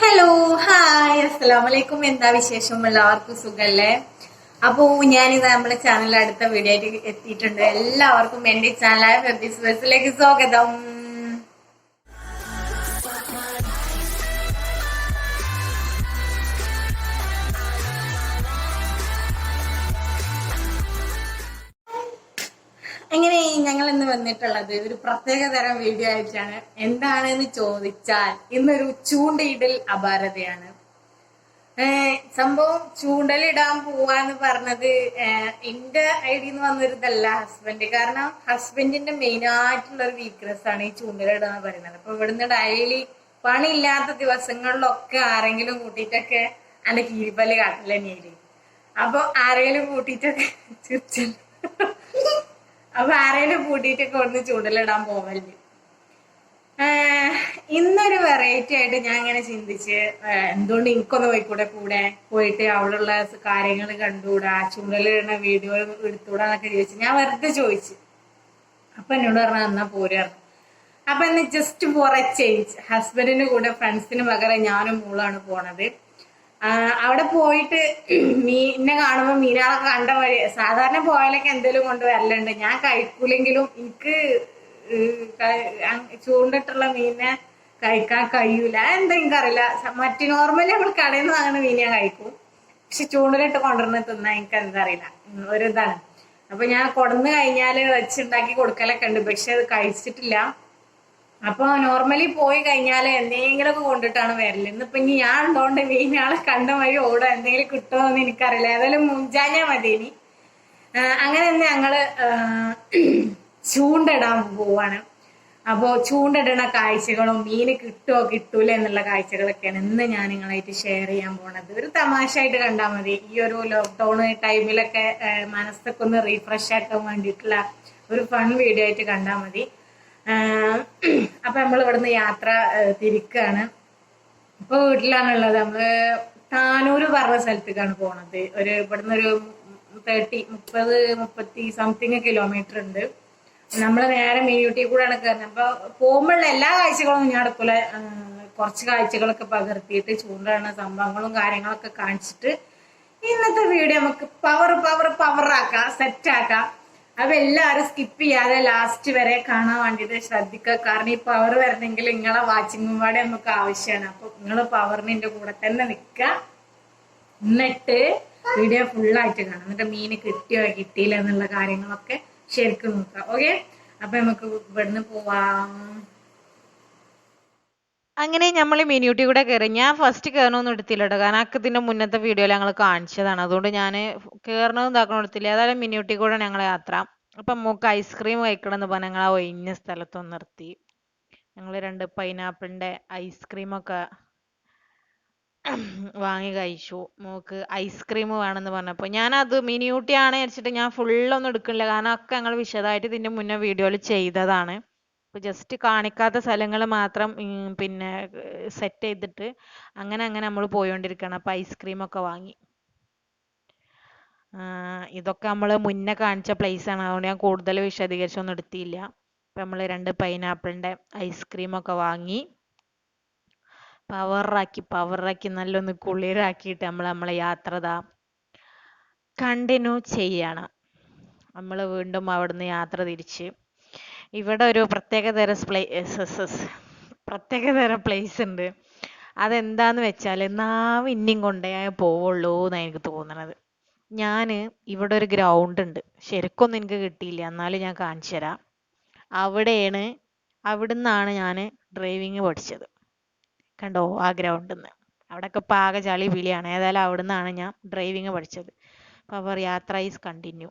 Hello hi അസ്സലാമു അലൈക്കും എന്താ വിശേഷം? എല്ലാവർക്കും സുഖല്ലേ? അപ്പോ ഞാനിത് നമ്മുടെ ചാനലിൽ അടുത്ത വീഡിയോ ആയിട്ട് എത്തിയിട്ടുണ്ട്. എല്ലാവർക്കും എന്റെ ചാനലായ സ്വാഗതം. അങ്ങനെ ഞങ്ങൾ ഇന്ന് വന്നിട്ടുള്ളത്? ഒരു പ്രത്യേക തരം വീഡിയോ ആയിട്ടാണ്. എന്താണെന്ന് ചോദിച്ചാൽ ഇന്നൊരു ചൂണ്ടയിടൽ അപാരതയാണ്. സംഭവം ചൂണ്ടലിടാൻ പോവാന്ന് പറഞ്ഞത് എന്റെ ഐഡിയ എന്ന് വന്നൊരിതല്ല ഹസ്ബൻഡ് കാരണം ഹസ്ബൻഡിന്റെ മെയിൻ ആയിട്ടുള്ള ഒരു വീക്ക്നെസ് ആണ് ഈ ചൂണ്ടലിടുക എന്ന് പറയുന്നത്. അപ്പൊ ഇവിടുന്ന് ഡെയിലി പണിയില്ലാത്ത ദിവസങ്ങളിലൊക്കെ ആരെങ്കിലും കൂട്ടിയിട്ടൊക്കെ എന്റെ കീരിപ്പല്ല് കാട്ടില്ല നീര് അപ്പൊ ആരെങ്കിലും കൂട്ടിയിട്ടൊക്കെ ചിരിച്ചു അപ്പൊ ആരെങ്കിലും കൂട്ടിയിട്ടൊക്കെ ഒന്ന് ചൂണ്ടലിടാൻ പോവല്ലേ? ഇന്നൊരു വെറൈറ്റി ആയിട്ട് ഞാൻ ഇങ്ങനെ ചിന്തിച്ച് എന്തുകൊണ്ട് എനിക്കൊന്ന് പോയിക്കൂടെ? കൂടെ പോയിട്ട് അവിടെയുള്ള കാര്യങ്ങൾ കണ്ടുകൂടാ? ചൂണ്ടലിടുന്ന വീഡിയോ എടുത്തുകൂടാ എന്നൊക്കെ ചോദിച്ചു ഞാൻ വെറുതെ ചോദിച്ചു. അപ്പൊ എന്നോട് പറഞ്ഞ എന്നാ പോരുന്നു അപ്പൊ ജസ്റ്റ് ഫോർ എ ചേഞ്ച് ഹസ്ബൻഡിന് കൂടെ ഫ്രണ്ട്സിന് പകരം ഞാനും മോളാണ് പോണത്. അവിടെ പോയിട്ട് മീനിനെ കാണുമ്പോ മീനാളെ കണ്ട വഴി സാധാരണ പോയാലൊക്കെ എന്തെങ്കിലും കൊണ്ട് വരലുണ്ട്. ഞാൻ കഴിക്കൂലെങ്കിലും എനിക്ക് ചൂണ്ടിട്ടുള്ള മീനിനെ കഴിക്കാൻ കഴിയൂല. എന്തെങ്കിലും സ- മറ്റു നോർമലി നമ്മൾ കടയിൽ നിന്ന് വാങ്ങുന്ന ഞാൻ കഴിക്കും. പക്ഷെ ചൂണ്ടിലിട്ട് കൊണ്ടുവരുന്ന തിന്നാൻ എനിക്ക് എന്താ അറിയില്ല ഉം, ഒരു ഇതാണ്. അപ്പൊ ഞാൻ കൊടന്ന് കഴിഞ്ഞാൽ വെച്ചുണ്ടാക്കി കൊടുക്കലൊക്കെ ഉണ്ട്. പക്ഷെ അത് കഴിച്ചിട്ടില്ല. അപ്പൊ നോർമലി പോയി കഴിഞ്ഞാൽ എന്തെങ്കിലുമൊക്കെ കൊണ്ടിട്ടാണ് വരൽ. ഇന്നിപ്പൊ ഇനി ഞാൻ ഉണ്ടോണ്ട് മീനാളെ കണ്ട വഴി ഓടാ എന്തെങ്കിലും കിട്ടുമോ എന്ന് എനിക്കറിയില്ല. ഏതായാലും മുഞ്ചാഞ്ഞാ മതി ഇനി. അങ്ങനെ തന്നെ ഞങ്ങൾ ചൂണ്ടിടാൻ പോവാണ്. അപ്പോ ചൂണ്ടിടണ കാഴ്ചകളും മീന് കിട്ടുമോ കിട്ടൂല എന്നുള്ള കാഴ്ചകളൊക്കെയാണ് ഇന്ന് ഞാൻ നിങ്ങളായിട്ട് ഷെയർ ചെയ്യാൻ പോണത്. ഒരു തമാശ ആയിട്ട് കണ്ടാൽ മതി. ഈ ഒരു ലോക്ക്ഡൌൺ ടൈമിലൊക്കെ മനസ്സൊക്കെ ഒന്ന് റീഫ്രഷ് ആക്കാൻ വേണ്ടിയിട്ടുള്ള ഒരു ഫൺ വീഡിയോ ആയിട്ട് കണ്ടാൽ മതി. അപ്പൊ നമ്മൾ ഇവിടുന്ന് യാത്ര തിരിക്കുകയാണ് തിരിക്കാണ്. ഇപ്പൊ വീട്ടിലാണുള്ളത്. നമ്മൾ താനൂര് പറഞ്ഞ സ്ഥലത്തേക്കാണ് പോണത്. ഒരു ഇവിടുന്ന് ഒരു തേർട്ടി മുപ്പത് മുപ്പത്തി സംതിങ് കിലോമീറ്റർ ഉണ്ട്. നമ്മൾ നേരെ മീൻയൂട്ടി കൂടെയാണ് കയറുന്നത് അപ്പൊ പോകുമ്പോഴുള്ള എല്ലാ കാഴ്ചകളും ഞാൻ അടുക്കൂല കുറച്ച് കാഴ്ചകളൊക്കെ പകർത്തിയിട്ട് ചൂണ്ടാണ് സംഭവങ്ങളും കാര്യങ്ങളൊക്കെ കാണിച്ചിട്ട് ഇന്നത്തെ വീഡിയോ നമുക്ക് പവർ പവർ പവർ ആക്കാം സെറ്റ് ആക്കാം. അപ്പൊ സ്കിപ്പ് ചെയ്യാതെ ലാസ്റ്റ് വരെ കാണാൻ വേണ്ടിട്ട് ശ്രദ്ധിക്കുക. കാരണം ഈ പവർ വരണമെങ്കിൽ നിങ്ങളെ വാച്ചിങ്ങും പാടെ നമുക്ക് ആവശ്യമാണ്. അപ്പൊ നിങ്ങൾ പവറിന്റെ കൂടെ തന്നെ നിക്ക എന്നിട്ട് വീഡിയോ ഫുള്ളായിട്ട് കാണാം. എന്നിട്ട് മീന് കിട്ടിയോ കിട്ടിയില്ല എന്നുള്ള കാര്യങ്ങളൊക്കെ ശരിക്കും നോക്കാം ഓക്കെ അപ്പൊ നമുക്ക് ഇവിടുന്ന് പോവാം. അങ്ങനെ നമ്മൾ മിനിയൂട്ടി കൂടെ കയറി ഞാൻ ഫസ്റ്റ് കയറണമൊന്നും എടുത്തില്ല കേട്ടോ കാരണം അക്കത്തിന്റെ മുന്നത്തെ വീഡിയോയിൽ ഞങ്ങൾ കാണിച്ചതാണ്. അതുകൊണ്ട് ഞാൻ കയറണതും ഇതാക്കണം എടുത്തില്ല. ഏതായാലും മിനിയൂട്ടി കൂടെ ഞങ്ങൾ യാത്ര. അപ്പം നമുക്ക് ഐസ്ക്രീം കഴിക്കണം എന്ന് പറഞ്ഞ് ഞങ്ങൾ ആ ഒഴിഞ്ഞ സ്ഥലത്തൊന്ന് നിർത്തി. ഞങ്ങൾ രണ്ട് പൈനാപ്പിളിന്റെ ഐസ്ക്രീമൊക്കെ വാങ്ങി കഴിച്ചു. മോക്ക് ഐസ്ക്രീം വേണമെന്ന് പറഞ്ഞപ്പോൾ ഞാനത് മിനിയൂട്ടി ആണ് വെച്ചിട്ട് ഞാൻ ഫുള്ളൊന്നും എടുക്കണില്ല. കാരണം ഒക്കെ ഞങ്ങൾ വിശദമായിട്ട് ഇതിന്റെ മുന്നേ വീഡിയോയിൽ ചെയ്തതാണ്. ജസ്റ്റ് കാണിക്കാത്ത സ്ഥലങ്ങൾ മാത്രം പിന്നെ സെറ്റ് ചെയ്തിട്ട് അങ്ങനെ അങ്ങനെ നമ്മൾ പോയോണ്ടിരിക്കണം. അപ്പൊ ഐസ്ക്രീം ഒക്കെ വാങ്ങി. ഇതൊക്കെ നമ്മൾ മുന്നേ കാണിച്ച പ്ലേസ് ആണ്. അതുകൊണ്ട് ഞാൻ കൂടുതൽ വിശദീകരിച്ചൊന്നും എടുത്തില്ല. അപ്പൊ നമ്മൾ രണ്ട് പൈനാപ്പിളിന്റെ ഐസ്ക്രീം ഒക്കെ വാങ്ങി. പവറാക്കി പവറാക്കി നല്ലൊന്ന് കുളിരാക്കിയിട്ട് നമ്മൾ നമ്മളെ യാത്ര ദാ കണ്ടിന്യൂ ചെയ്യണം. നമ്മൾ വീണ്ടും അവിടുന്ന് യാത്ര തിരിച്ച്. ഇവിടെ ഒരു പ്രത്യേക തരം പ്ലേസസ് പ്രത്യേക തരം പ്ലേസ് ഉണ്ട്. അതെന്താന്ന് വെച്ചാൽ നാവ് ഇന്നും കൊണ്ടേ പോവുള്ളൂ എന്നാണ് എനിക്ക് തോന്നണത്. ഞാൻ ഇവിടെ ഒരു ഗ്രൗണ്ട് ഉണ്ട്. ശരിക്കൊന്നും എനിക്ക് കിട്ടിയില്ല. എന്നാലും ഞാൻ കാണിച്ചു തരാം. അവിടെയാണ് അവിടുന്നാണ് ഞാൻ ഡ്രൈവിങ് പഠിച്ചത്. കണ്ടോ? ആ ഗ്രൗണ്ടിൽ നിന്ന് അവിടെയൊക്കെ പാകചാളി വിളിയാണ്. ഏതായാലും അവിടുന്നാണ് ഞാൻ ഡ്രൈവിങ് പഠിച്ചത്. അവർ യാത്ര ഈസ് കണ്ടിന്യൂ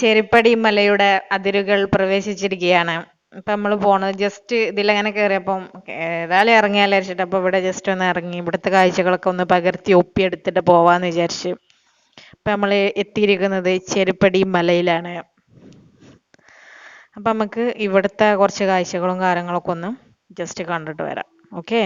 ചെരിപ്പടി മലയുടെ അതിരുകൾ പ്രവേശിച്ചിരിക്കുകയാണ്. ഇപ്പൊ നമ്മൾ പോണത് ജസ്റ്റ് ഇതിലങ്ങനെ കയറിയപ്പം ഏതായാലും ഇറങ്ങിയാലോ വിചാരിച്ചിട്ട് അപ്പൊ ഇവിടെ ജസ്റ്റ് ഒന്ന് ഇറങ്ങി ഇവിടുത്തെ കാഴ്ചകളൊക്കെ ഒന്ന് പകർത്തി ഒപ്പി എടുത്തിട്ട് പോവാന്ന് വിചാരിച്ചു ഇപ്പൊ നമ്മൾ എത്തിയിരിക്കുന്നത് ചെരുപ്പടി മലയിലാണ്. അപ്പൊ നമുക്ക് ഇവിടുത്തെ കുറച്ച് കാഴ്ചകളും കാര്യങ്ങളൊക്കെ ഒന്ന് ജസ്റ്റ് കണ്ടിട്ട് വരാം. ഓക്കേ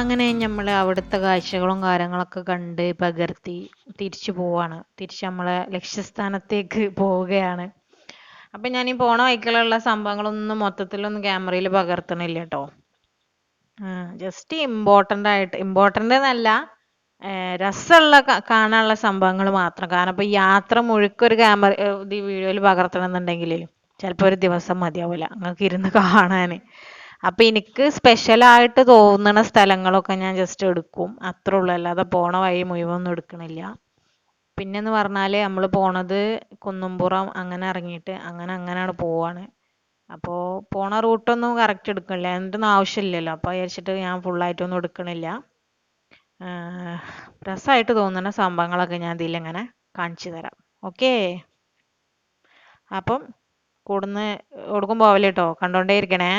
അങ്ങനെ നമ്മൾ അവിടുത്തെ കാഴ്ചകളും കാര്യങ്ങളൊക്കെ കണ്ട് പകർത്തി തിരിച്ചു പോവാണ്. തിരിച്ച് നമ്മളെ ലക്ഷ്യസ്ഥാനത്തേക്ക് പോവുകയാണ്. അപ്പൊ ഞാൻ ഈ പോണ വൈക്കിലുള്ള സംഭവങ്ങളൊന്നും മൊത്തത്തിലൊന്നും ക്യാമറയിൽ പകർത്തണില്ല കേട്ടോ ജസ്റ്റ് ഇമ്പോർട്ടന്റ് ആയിട്ട് ഇമ്പോർട്ടന്റ് എന്നല്ല രസമുള്ള കാണാനുള്ള സംഭവങ്ങൾ മാത്രം. കാരണം ഇപ്പൊ യാത്ര മുഴുക്കൊരു ക്യാമറ വീഡിയോയിൽ പകർത്തണം എന്നുണ്ടെങ്കിൽ ചിലപ്പോൾ ഒരു ദിവസം മതിയാവില്ല നിങ്ങൾക്ക് ഇരുന്ന് കാണാൻ അപ്പം എനിക്ക് സ്പെഷ്യലായിട്ട് തോന്നുന്ന സ്ഥലങ്ങളൊക്കെ ഞാൻ ജസ്റ്റ് എടുക്കും. അത്രേ ഉള്ളൂ. അല്ലാതെ പോണ വഴി മുഴുവൊന്നും എടുക്കണില്ല. പിന്നെന്ന് പറഞ്ഞാൽ നമ്മൾ പോണത് കുന്നുംപുറം അങ്ങനെ ഇറങ്ങിയിട്ട് അങ്ങനെ അങ്ങനെയാണ് പോവാണ്. അപ്പോൾ പോണ റൂട്ടൊന്നും കറക്റ്റ് എടുക്കണില്ല. എന്നിട്ടൊന്നും ആവശ്യമില്ലല്ലോ. അപ്പോൾ വിചാരിച്ചിട്ട് ഞാൻ ഫുള്ളായിട്ടൊന്നും എടുക്കണില്ല. രസമായിട്ട് തോന്നുന്ന സംഭവങ്ങളൊക്കെ ഞാൻ ഇതിലിങ്ങനെ കാണിച്ചു തരാം. ഓക്കേ അപ്പം കൂടുന്ന് കൊടുക്കും പോവല്ലേട്ടോ കണ്ടോണ്ടേ ഇരിക്കണേ.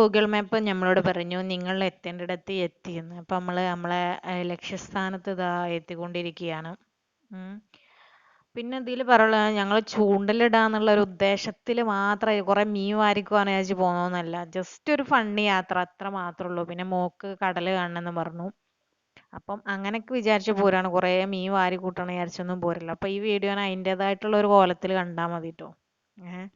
ഗൂഗിൾ മാപ്പ് നമ്മളോട് പറഞ്ഞു നിങ്ങൾ എത്തേണ്ടിടത്ത് എത്തിയെന്ന്. അപ്പം നമ്മൾ നമ്മളെ ലക്ഷ്യസ്ഥാനത്ത് ഇതാ എത്തിക്കൊണ്ടിരിക്കുകയാണ്. പിന്നെ ഇതിൽ പറയുള്ള ഞങ്ങൾ ചൂണ്ടലിടാന്നുള്ള ഒരു ഉദ്ദേശത്തിൽ മാത്രമേ കുറെ മീൻ വാരിക്കുവാന്ന് വിചാരിച്ച് പോന്നോന്നല്ല. ജസ്റ്റ് ഒരു ഫണ്ണി യാത്ര അത്ര മാത്രമേ ഉള്ളൂ പിന്നെ മോക്ക് കടൽ കാണണമെന്ന് പറഞ്ഞു. അപ്പം അങ്ങനെയൊക്കെ വിചാരിച്ച് പോരാണ്. കുറേ മീൻ വാരി കൂട്ടണം വിചാരിച്ചൊന്നും പോരില്ല. അപ്പൊ ഈ വീഡിയോ അതിന്റെതായിട്ടുള്ള ഒരു കോലത്തിൽ കണ്ടാൽ മതി കേട്ടോ ഏഹ്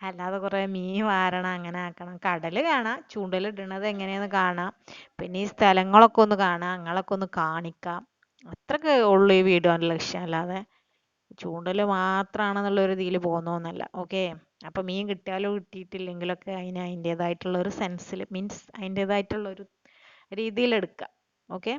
അല്ലാതെ കുറേ മീൻ വാരണം അങ്ങനെ ആക്കണം. കടൽ കാണാം. ചൂണ്ടലിടണത് എങ്ങനെയെന്ന് കാണാം. പിന്നെ ഈ സ്ഥലങ്ങളൊക്കെ ഒന്ന് കാണാം. നിങ്ങളൊക്കെ ഒന്ന് കാണിക്കാം. അത്രയൊക്കെ ഉള്ളൂ ഈ വീഡിയോന്റെ ലക്ഷ്യം. അല്ലാതെ ചൂണ്ടൽ മാത്രമാണെന്നുള്ള ഒരു ഇതിൽ പോകുന്നൊന്നല്ല. ഓക്കെ? അപ്പൊ മീൻ കിട്ടിയാലോ കിട്ടിയിട്ടില്ലെങ്കിലൊക്കെ അതിന് അതിന്റെതായിട്ടുള്ള ഒരു സെൻസിൽ മീൻസ് അതിന്റെതായിട്ടുള്ള ഒരു രീതിയിൽ എടുക്കുക ഓക്കെ?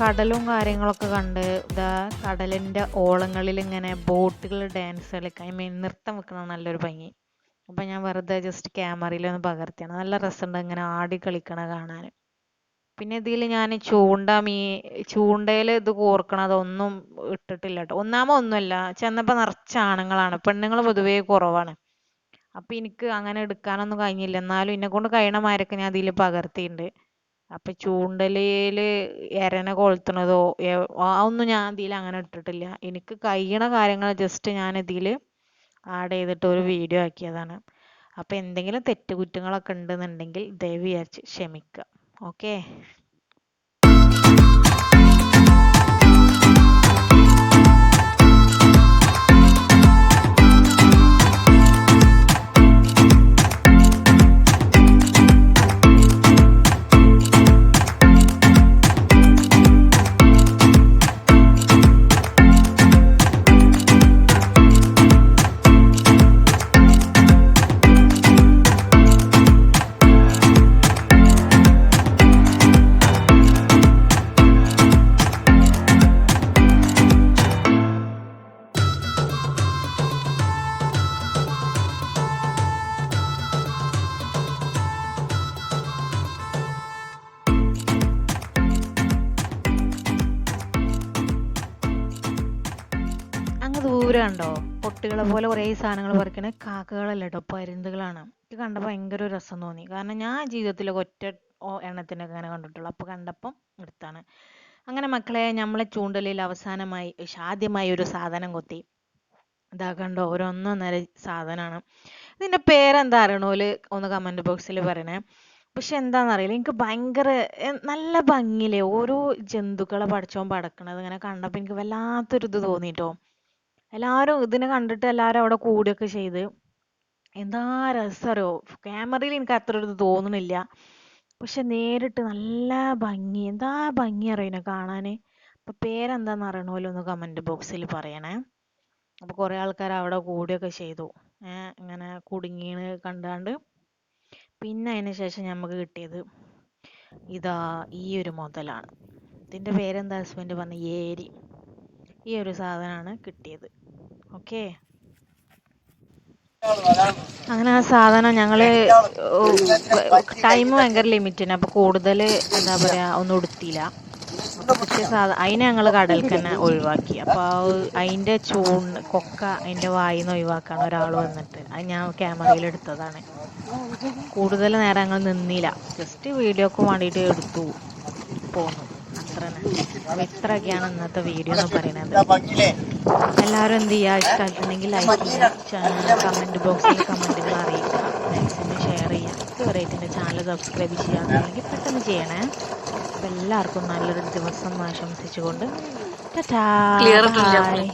കടലും കാര്യങ്ങളൊക്കെ കണ്ട് ഇതാ കടലിന്റെ ഓളങ്ങളിൽ ഇങ്ങനെ ബോട്ടുകൾ ഡാൻസ് കളിക്കാൻ ഐ മീൻ നൃത്തം വെക്കുന്ന നല്ലൊരു ഭംഗി. അപ്പം ഞാൻ വെറുതെ ജസ്റ്റ് ക്യാമറയിൽ ഒന്ന് പകർത്തിയാണ്. നല്ല രസമുണ്ട് ഇങ്ങനെ ആടി കളിക്കണ കാണാൻ. പിന്നെ ഇതിൽ ഞാൻ ചൂണ്ട മീ ചൂണ്ടയിൽ ഇത് കോർക്കണതൊന്നും ഇട്ടിട്ടില്ല കേട്ടോ ഒന്നാമ ഒന്നുമല്ല ചെന്നപ്പോൾ നിറച്ച ആണുങ്ങളാണ്. പെണ്ണുങ്ങൾ പൊതുവേ കുറവാണ്. അപ്പം എനിക്ക് അങ്ങനെ എടുക്കാനൊന്നും കഴിഞ്ഞില്ല. എന്നാലും എന്നെ കൊണ്ട് കഴിയണ ഞാൻ ഇതിൽ പകർത്തിയിട്ടുണ്ട് അപ്പം ചൂണ്ടലിൽ എരനെ കൊളുത്തണതോ അതൊന്നും ഞാൻ ഇതിൽ അങ്ങനെ ഇട്ടിട്ടില്ല. എനിക്ക് കഴിയണ കാര്യങ്ങൾ ജസ്റ്റ് ഞാൻ ഇതിൽ ആഡ് ചെയ്തിട്ട് ഒരു വീഡിയോ ആക്കിയതാണ്. അപ്പൊ എന്തെങ്കിലും തെറ്റുകുറ്റങ്ങളൊക്കെ ഉണ്ടെന്നുണ്ടെങ്കിൽ ദയവ് വിചാരിച്ച് ക്ഷമിക്കുക. ഓക്കേ പൊട്ടുകളെ പോലെ കുറേ സാധനങ്ങൾ പറിക്കണ. കാക്കകളല്ല കേട്ടോ പരുന്തുകളാണ്. ഇത് കണ്ടപ്പോൾ ഭയങ്കര ഒരു രസം തോന്നി. കാരണം ഞാൻ ജീവിതത്തിലൊക്കെ ഒറ്റ എണ്ണത്തിനൊക്കെ അങ്ങനെ കണ്ടിട്ടുള്ളൂ. അപ്പോൾ കണ്ടപ്പം എടുത്താണ്. അങ്ങനെ മക്കളെ നമ്മളെ ചൂണ്ടലിൽ അവസാനമായി ആദ്യമായി ഒരു സാധനം കൊത്തി. ഇതാ കണ്ടോ ഒരു ഒന്നൊന്നര സാധനമാണ് ഇതിന്റെ പേരെന്താ അറിയണോൽ? ഒന്ന് കമന്റ് ബോക്സിൽ പറയണേ. പക്ഷെ എന്താണെന്നറിയില്ല എനിക്ക് ഭയങ്കര നല്ല ഭംഗിയിലെ ഓരോ ജന്തുക്കളെ പഠിച്ചോൻ പടക്കണത് ഇങ്ങനെ കണ്ടപ്പോൾ എനിക്ക് വല്ലാത്തൊരു ഇത് തോന്നിട്ടോ എല്ലാവരും ഇതിനെ കണ്ടിട്ട് എല്ലാവരും അവിടെ കൂടിയൊക്കെ ചെയ്ത്. എന്താ രസമറിയോ ക്യാമറയിൽ എനിക്ക് അത്ര ഒരു ഇത് തോന്നണില്ല. പക്ഷെ നേരിട്ട് നല്ല ഭംഗി. എന്താ ഭംഗി അറിയണേ കാണാന്? അപ്പൊ പേരെന്താന്ന് അറിയണമല്ലോ ഒന്ന് കമന്റ് ബോക്സിൽ പറയണേ. അപ്പൊ കുറേ ആൾക്കാർ അവിടെ കൂടിയൊക്കെ ചെയ്തു. ഏഹ് ഇങ്ങനെ കുടുങ്ങീണ് കണ്ടാണ്ട്. പിന്നെ അതിന് ശേഷം നമുക്ക് കിട്ടിയത് ഇതാ ഈ ഒരു മുതലാണ്. ഇതിന്റെ പേരെന്താ? ഹസ്ബൻഡ് പറഞ്ഞ ഏരി. ഈ ഒരു സാധനമാണ് കിട്ടിയത്. ഓക്കേ. അങ്ങനെ ആ സാധനം ഞങ്ങൾ ടൈം ഭയങ്കര ലിമിറ്റിന് അപ്പോൾ കൂടുതൽ എന്താ പറയുക ഒന്നും എടുത്തില്ല സാധ അതിനെ ഞങ്ങൾ കടലിൽ തന്നെ ഒഴിവാക്കി. അപ്പോൾ അതിന്റെ ചൂ കൊക്ക അതിന്റെ വായിൽ നിന്ന് ഒഴിവാക്കാണ് ഒരാൾ വന്നിട്ട്. അത് ഞാൻ ക്യാമറയിൽ എടുത്തതാണ്. കൂടുതൽ നേരം ഞങ്ങൾ നിന്നില്ല. ജസ്റ്റ് വീഡിയോക്ക് വേണ്ടിയിട്ട് എടുത്തു പോന്നു. അപ്പോൾ ഇത്രയൊക്കെയാണ് ഇന്നത്തെ വീഡിയോ എന്ന് പറയുന്നത്. എല്ലാവരും എന്ത് ചെയ്യുക ഇഷ്ടമായിട്ടുണ്ടെങ്കിൽ ലൈക്ക് ചെയ്യുക കമന്റ് ബോക്സിൽ കമന്റുകൾ അറിയിക്കുക മാക്സിമം ഷെയർ ചെയ്യുക എന്റെ ചാനൽ സബ്സ്ക്രൈബ് ചെയ്യാന്നുണ്ടെങ്കിൽ പെട്ടെന്ന് ചെയ്യണേ. അപ്പോൾ എല്ലാവർക്കും നല്ലൊരു ദിവസം ആശംസിച്ചുകൊണ്ട് ടാറ്റാ ബൈ